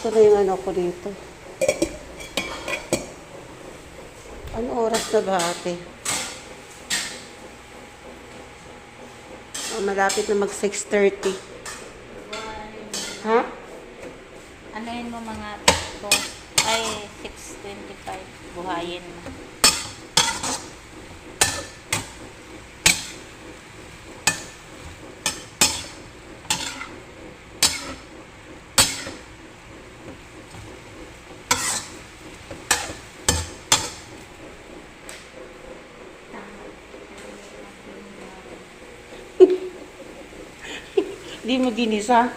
Ito na yung ano ko dito. Ano oras na ba ate? Oh, malapit na mag 6.30. Ha? Ano yun mo mga po? Ay, 6.20. Buhayin. Di mo ginisa?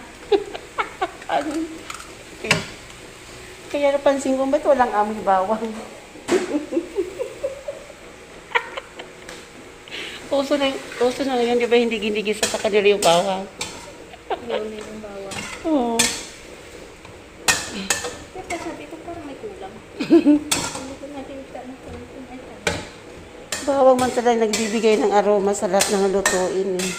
kaya napansin ko, ba't walang amoy bawang? Uso na, uso na ngayon, di ba hindi ginigisa sa kanila yung bawang? Luli yung bawang. Oo. Kaya sabi ko parang may kulang. Hindi ko nakita na parang ay tama. Bawang man talaga nagbibigay ng aroma sa lahat ng lutuin eh.